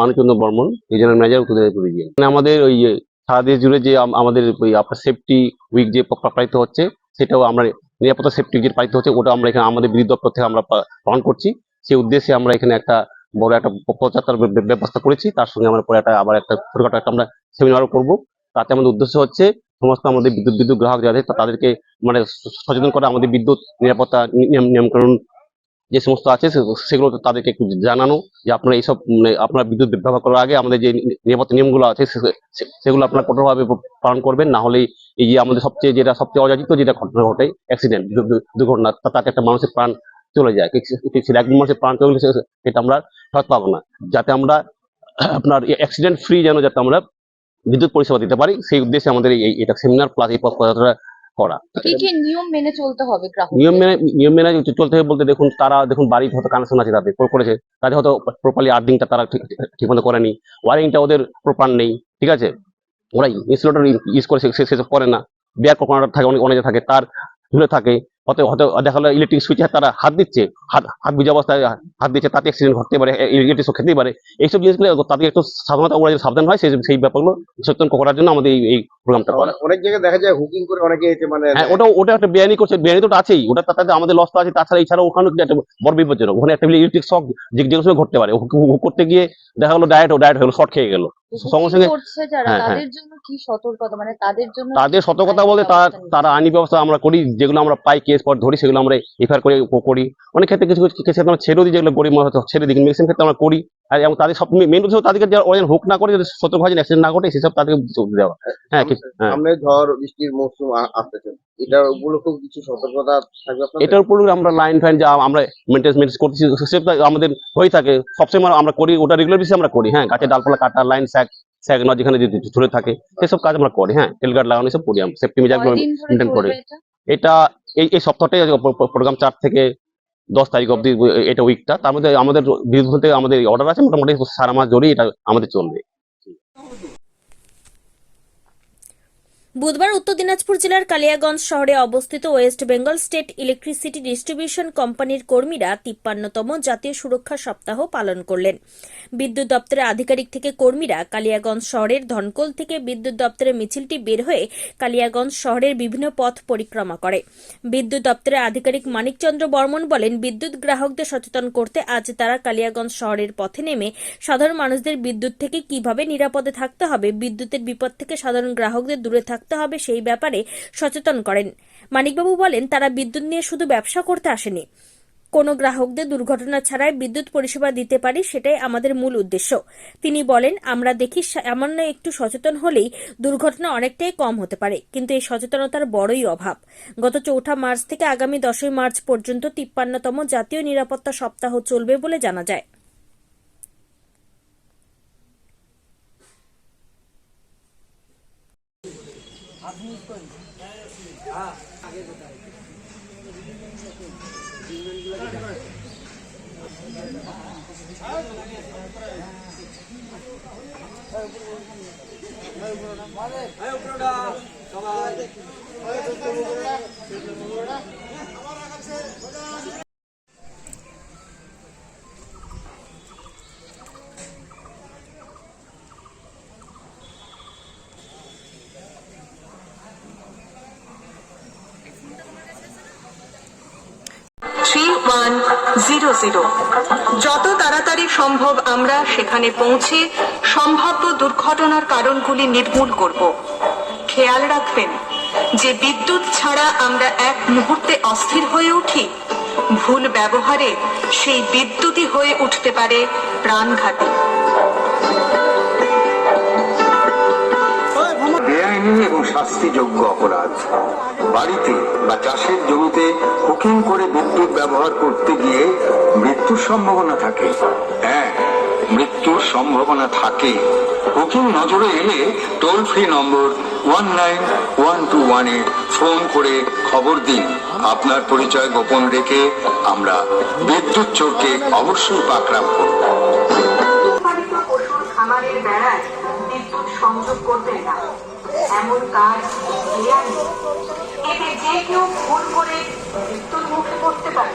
মানচন্দ্র Barman regional manager উত্তর Dinajpur region আমাদের ওই যে সারা দেশ জুড়ে যে আমাদের ওই আপনার সেফটি উইক যে পালিত হচ্ছে, সেটাও আমরা নিরাপত্তা সেফটি যে পালিত হচ্ছে। ওটা আমরা এখানে আমাদের বিদ্যুৎ দপ্তর থেকে আমরা পালন করছি। সেই উদ্দেশ্যে আমরা এখানে একটা বড় একটা পদযাত্রার ব্য- ব্য- ব্যবস্থা করেছি। তার সঙ্গে আমরা পরে একটা আবার একটা ছোটখাটো একটা আমরা সেমিনারও করব। তাতে আমাদের উদ্দেশ্য হচ্ছে সমস্ত আমাদের বিদ্যুৎ বিদ্যুৎ গ্রাহক যাদের তাদেরকে মানে সচেতন করা, আমাদের বিদ্যুৎ নিরাপত্তা নিয়মকানুন যে সমস্ত আছে সেগুলো তাদেরকে একটু জানানো যে আপনারা এইসব মানে আপনারা বিদ্যুৎ ব্যবহার করার আগে আমাদের যে নিরাপত্তা নিয়মগুলো আছে সেগুলো আপনারা কঠোরভাবে পালন করবেন, না হলে এই যে আমাদের সবচেয়ে যেটা সবচেয়ে অযাচিত যেটা ঘটনা ঘটে অ্যাক্সিডেন্ট দুর্ঘটনা তাতে একটা মানুষের প্রাণ চলে যায়। ঠিক একজন মানুষের প্রাণ চলে সেটা আমরা ফেরত পাবো না। যাতে আমরা আপনার অ্যাক্সিডেন্ট ফ্রি যেন যাতে আমরা বিদ্যুৎ পরিষেবা দিতে পারি, সেই উদ্দেশ্যে আমাদের এই এটা সেমিনার প্লাস এই পদযাত্রা করা। কি কি নিয়ম মেনে চলতে হবে গ্রাহক নিয়ম মেনে নিয়ম মেনে চলতে হবে বলতে দেখুন তারা দেখুন বাড়ির হয়তো কানেকশন আছে তাদের করে- করেছে। তাদের হয়তো প্রপারলি আর্থিংটা তারা ঠিক মতো করেনি। ওয়ারিংটা ওদের প্রপার নেই ঠিক আছে? ওরা ইনসুলেটর ইউজ করে সেসব করে না। বিয়ার কোকোনাট থাকে অনেক অনেকে থাকে তার ঝুলে থাকে। হয়তো হয়তো দেখা গেলো ইলেকট্রিক সুইচে তারা হাত দিচ্ছে হাত হাত ভিজা অবস্থায় হাত দিচ্ছে তাতে অ্যাক্সিডেন্ট ঘটতে পারে ইলেকট্রিক শক খেতেই পারে। এইসব জিনিসগুলো তাদের একটু সাধারণত ওরা সাবধান হয় সেই সেই ব্যাপারগুলো সচেতন করার জন্য আমাদের এই প্রোগ্রামটা করা। অনেক জায়গায় দেখা যায় হুকিং করে অনেকে এসে মানে হ্যাঁ ওটা ওটা একটা বেআইনি করছে বেআইনি তো আছেই ওটা তাতে আমাদের লস তো আছে তাছাড়া এছাড়া ওখানে একটা বড় বিপজ্জনক। ওখানে একটা ইলেকট্রিক শক যে যে সময় ঘটতে পারে। করতে গিয়ে দেখা গেলো ডায়েট ও ডায়েট হয়ে গেলো শর্ট খেয়ে গেলো। সঙ্গে সঙ্গে হ্যাঁ, হ্যাঁ। তাদের জন্য কি সতর্কতা? মানে তাদের জন্য তাদের সতর্কতা বলতে তারা তারা আইনি ব্যবস্থা আমরা করি যেগুলো আমরা পাই কেস পর ধরি সেগুলো আমরা এফআইআর করে করি। অনেক ক্ষেত্রে কিছু কিছু ক্ষেত্রে আমরা ছেড়েও দিই যেগুলো গরিব মানুষ ছেড়ে দিই ম্যাক্সিমাম ক্ষেত্রে আমরা করি। আর এবং তাদের সব মেন উদ্দেশ্য তাদেরকে যে ওরা যেন হুক না করে যদি সতর্ক হয় অ্যাক্সিডেন্ট না ঘটে সেসব তাদেরকে দেওয়া। হ্যাঁ হ্যাঁ। সামনে ঝড় বৃষ্টির মৌসুম আসতেছে। এটা উপলক্ষে কিছু সতর্কতা থাকবে এটার উপর আমরা লাইন ফাইন যা আমরা মেনটেন্স মেনটেন্স করতেছি সেসব আমাদের হয়ে থাকে। সবসময় আমরা করি ওটা রেগুলার বেশি আমরা করি। হ্যাঁ গাছের ডালপালা কাটা লাইন স্যাক স্যাক না যেখানে ঝুলে থাকে সেসব কাজ আমরা করি। হ্যাঁ টেলগার্ড লাগানো সব করি আমরা। সেফটি কয়দিন মেনটেন করে? এটা? এই এই সপ্তাহটাই প্রোগ্রাম চার থেকে দশ তারিখ অব্দি এটা উইকটা তার মধ্যে আমাদের বিদ্যুৎ থেকে আমাদের অর্ডার আছে। মোটামুটি সারা মাস ধরেই এটা আমাদের চলবে। বুধবার উত্তর দিনাজপুর জেলার কালিয়াগঞ্জ শহরে অবস্থিত West Bengal state electricity distribution কোম্পানির কর্মীরা তিপ্পান্নতম জাতীয় সুরক্ষা সপ্তাহ পালন করলেন। বিদ্যুৎ দপ্তরের আধিকারিক থেকে কর্মীরা কালিয়াগঞ্জ শহরের ধনকোল থেকে বিদ্যুৎ দপ্তরের মিছিলটি বের হয়ে কালিয়াগঞ্জ শহরের বিভিন্ন পথ পরিক্রমা করে। বিদ্যুৎ দপ্তরের আধিকারিক মানিকচন্দ্র বর্মন বলেন, বিদ্যুৎ গ্রাহকদের সচেতন করতে আজ তারা কালিয়াগঞ্জ শহরের পথে নেমে সাধারণ মানুষদের বিদ্যুৎ থেকে কীভাবে নিরাপদে থাকতে হবে, বিদ্যুতের বিপদ থেকে সাধারণ গ্রাহকদের দূরে থাকতে হবে সেই ব্যাপারে সচেতন করেন। মানিকবাবু বলেন, তারা বিদ্যুৎ নিয়ে শুধু ব্যবসা করতে আসেনি। কোনো গ্রাহকদের দুর্ঘটনা ছাড়াই বিদ্যুৎ পরিষেবা দিতে পারি সেটাই আমাদের মূল উদ্দেশ্য। তিনি বলেন, আমরা দেখি সামান্য একটু সচেতন হলেই দুর্ঘটনা অনেকটাই কম হতে পারে, কিন্তু এই সচেতনতার বড়ই অভাব। গত চৌঠা মার্চ থেকে আগামী দশই মার্চ পর্যন্ত তিপ্পান্নতম জাতীয় নিরাপত্তা সপ্তাহ চলবে বলে জানা যায়। Three zero zero. যত তাড়াতাড়ি সম্ভব আমরা সেখানে পৌঁছে সম্ভাব্য দুর্ঘটনার কারণগুলি নির্মূল করব। খেয়াল রাখবেন, যে বিদ্যুৎ ছাড়া আমরা এক মুহূর্তে অস্থির হয়ে উঠি। ভুল ব্যবহারে সেই বিদ্যুৎই হয়ে উঠতে পারে প্রাণঘাতী। বেআইনি এবং শাস্তিযোগ্য অপরাধ। বাড়িতে বা চাষের জমিতে কুকিং করে বিদ্যুৎ ব্যবহার করতে গিয়ে মৃত্যুর সম্ভাবনা থাকে। হ্যাঁ মৃত্যুর সম্ভাবনা থাকে। কুকিং নজরে এলে toll free number one nine one two one ওয়ানে ফোন করে খবর দিন। আপনার পরিচয় গোপন রেখে আমরা বিদ্যুৎ চোরকে অবশ্যই পাকড়াপ করব। বিদ্যুৎ সংযোগ করবেন না। এমন কাজ ক্রিয়া এতে যে কেউ ভুল করে মৃত্যুর মুখে পড়তে পারে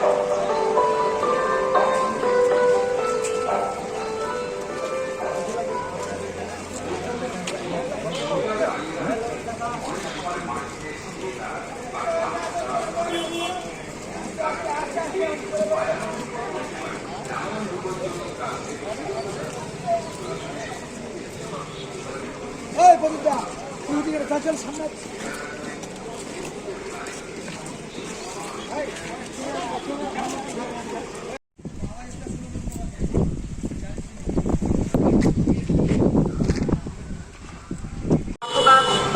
Hey, put it down.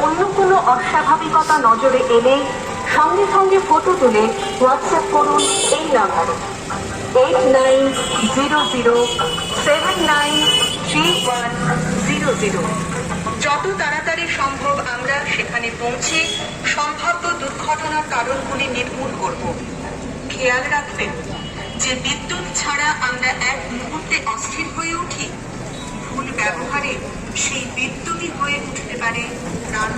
অন্য কোনো অস্বাভাবিকতা নজরে এলে সঙ্গে সঙ্গে ফটো তুলে হোয়াটসঅ্যাপ করুন এই নাম্বারে। Eight nine zero zero seven nine three one zero zero যত তাড়াতাড়ি সম্ভব আমরা সেখানে পৌঁছে সম্ভাব্য দুর্ঘটনার কারণগুলি নির্মূল করব। খেয়াল রাখবেন যে বিদ্যুৎ ছাড়া আমরা এক মুহূর্তে অস্থির হয়ে উঠি। ভুল ব্যবহারে সেই বিদ্যুৎই হয়ে উঠতে পারে প্রাণ।